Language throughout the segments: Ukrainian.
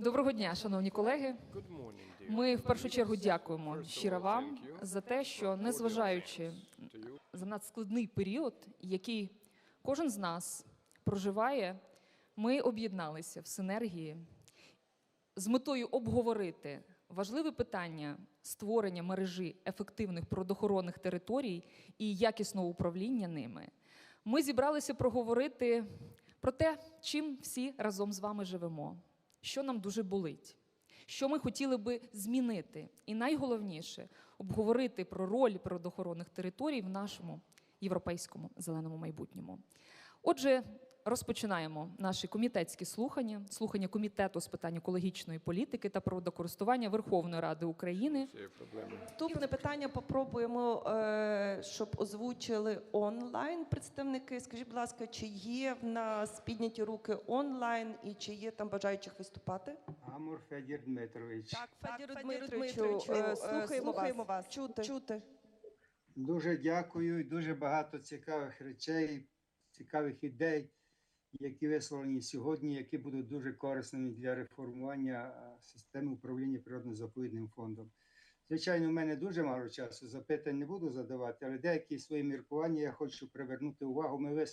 Доброго дня, шановні колеги. Ми в першу чергу дякуємо щиро вам за те, що незважаючи за надскладний період, який кожен з нас проживає, ми об'єдналися в синергії з метою обговорити важливе питання створення мережі ефективних природоохоронних територій і якісного управління ними. Ми зібралися проговорити про те, чим всі разом з вами живемо, що нам дуже болить, що ми хотіли би змінити, і найголовніше обговорити про роль природоохоронних територій в нашому європейському зеленому майбутньому. Отже, розпочинаємо наші комітетські слухання, слухання комітету з питань екологічної політики та природокористування Верховної Ради України. Наступне питання попробуємо, е, щоб озвучили онлайн представники. Скажіть, будь ласка, чи є в нас підняті руки онлайн і чи є там бажаючих виступати? Амур Федір Дмитрович. Федору Дмитровичу, Дмитровичу, е, е, слухаємо слухаємо вас. вас. Чути. Чути. Дуже дякую. і Дуже багато цікавих речей, цікавих ідей, які висловлені сьогодні, які будуть дуже корисними для реформування системи управління природно-заповідним фондом. Звичайно, в мене дуже мало часу, запитань не буду задавати, але деякі свої міркування я хочу привернути увагу. Ми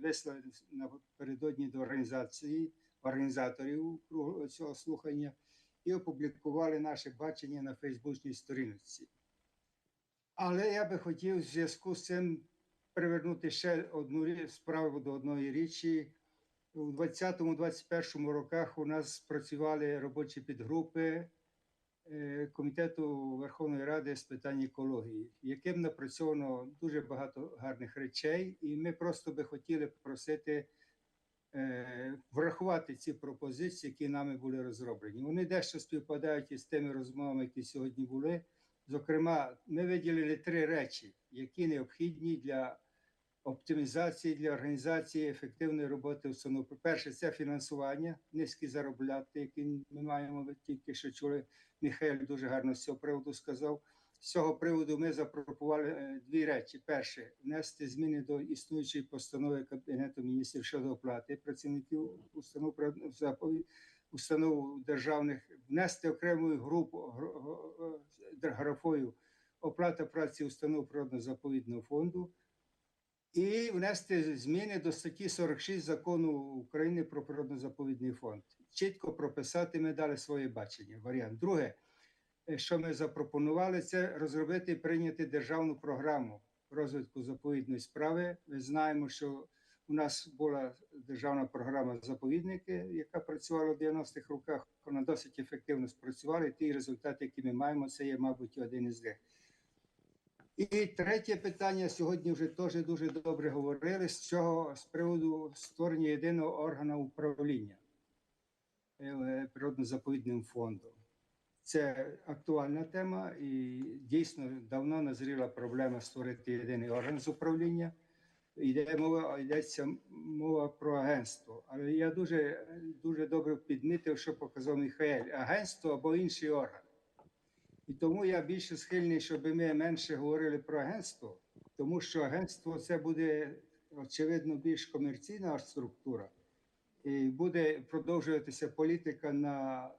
висловили напередодні до організації організаторів цього слухання і опублікували наше бачення на Фейсбучній сторінці. Але я би хотів в зв'язку з цим привернути ще одну справу до одної річі. У 2020-2021 роках у нас працювали робочі підгрупи е, Комітету Верховної Ради з питань екології, яким напрацьовано дуже багато гарних речей, і ми просто би хотіли попросити е, врахувати ці пропозиції, які нами були розроблені. Вони дещо співпадають із тими розмовами, які сьогодні були. Зокрема, ми виділили три речі, які необхідні для оптимізації, для організації ефективної роботи установ. Перше, це фінансування, низькі заробляти, які ми маємо. Тільки що чули, Михайло дуже гарно з цього приводу сказав. З цього приводу ми запропонували е, дві речі: перше, внести зміни до існуючої постанови Кабінету міністрів щодо оплати працівників установ установ державних, внести окрему групу го- е, графою оплата праці установ природно-заповідного фонду і внести зміни до статті 46 закону України про природно-заповідний фонд. Чітко прописати ми дали своє бачення. Варіант. Друге, е, що ми запропонували, це розробити і прийняти державну програму розвитку заповідної справи. Ми знаємо, що у нас була державна програма заповідники, яка працювала в 90-х роках. Вона досить ефективно спрацювала. І ті результати, які ми маємо, це є, мабуть, один із них. І третє питання сьогодні вже теж дуже добре говорили з цього з приводу створення єдиного органу управління е, природно-заповідним фондом. Це актуальна тема, і дійсно давно назріла проблема створити єдиний орган з управління. Йде мова, йдеться мова про агентство. Але я дуже, дуже добре підмітив, що показав Михайль. Агентство або інший орган. І тому я більше схильний, щоб ми менше говорили про агентство, тому що агентство це буде очевидно більш комерційна структура, і буде продовжуватися політика на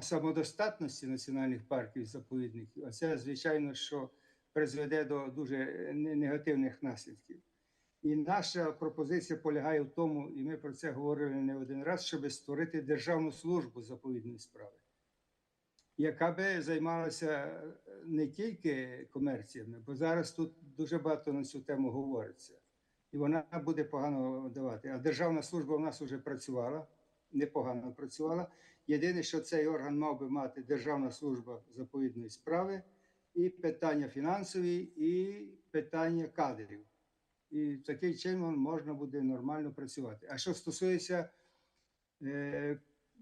самодостатності національних парків заповідників. А це, звичайно, що призведе до дуже негативних наслідків. І наша пропозиція полягає в тому, і ми про це говорили не один раз, щоб створити державну службу заповідної справи яка би займалася е, не тільки комерціями, бо зараз тут дуже багато на цю тему говориться, і вона буде погано давати. А державна служба в нас вже працювала, непогано працювала. Єдине, що цей орган мав би мати Державна служба заповідної справи, і питання фінансові, і питання кадрів. І таким чином можна буде нормально працювати. А що стосується е,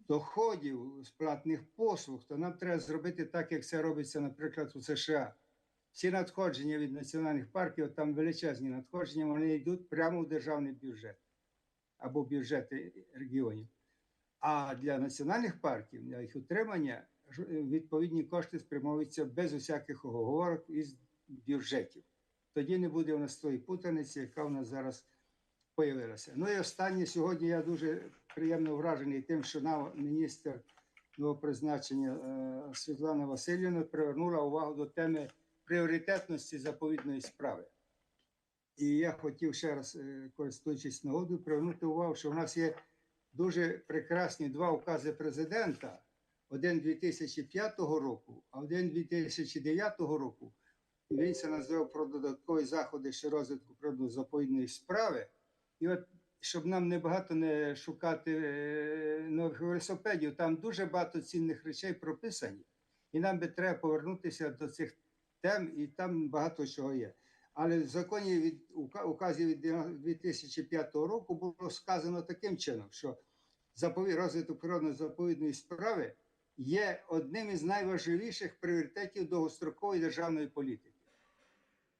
доходів з платних послуг, то нам треба зробити так, як це робиться, наприклад, у США. Всі надходження від національних парків, там величезні надходження, вони йдуть прямо в державний бюджет або бюджети регіонів. А для національних парків, для їх утримання, відповідні кошти спрямовуються без усяких оговорок із бюджетів. Тоді не буде у нас тої путаниці, яка у нас зараз появилася. Ну і останнє сьогодні я дуже приємно вражений тим, що нам міністр нового призначення е, Світлана Васильівна привернула увагу до теми пріоритетності заповідної справи. І я хотів ще раз, е, користуючись нагодою, привернути увагу, що в нас є дуже прекрасні два укази президента: один 2005 року, а один 2009 року. Він це назвав про додаткові заходи ще розвитку природозаповідної справи. І от щоб нам небагато не шукати е, нових велосипедів, там дуже багато цінних речей прописані, і нам би треба повернутися до цих тем, і там багато чого є. Але в законі від ука- указі від 2005 року було сказано таким чином, що розвиток природно-заповідної справи є одним із найважливіших пріоритетів довгострокової державної політики.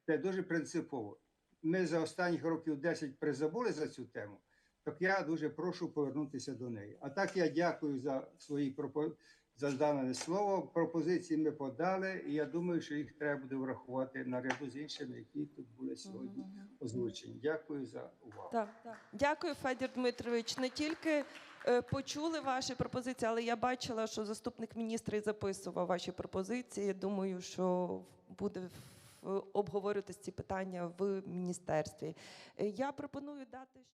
Це дуже принципово. Ми за останніх років 10 призабули за цю тему, так я дуже прошу повернутися до неї. А так я дякую за свої пропо... за дане слово. Пропозиції ми подали, і я думаю, що їх треба буде врахувати наряду з іншими, які тут були сьогодні озвучені. Дякую за увагу. Так, так. Дякую, Федір Дмитрович. Не тільки е, почули ваші пропозиції, але я бачила, що заступник міністра і записував ваші пропозиції. Думаю, що буде в- ці питання в міністерстві. Е, Я пропоную дати.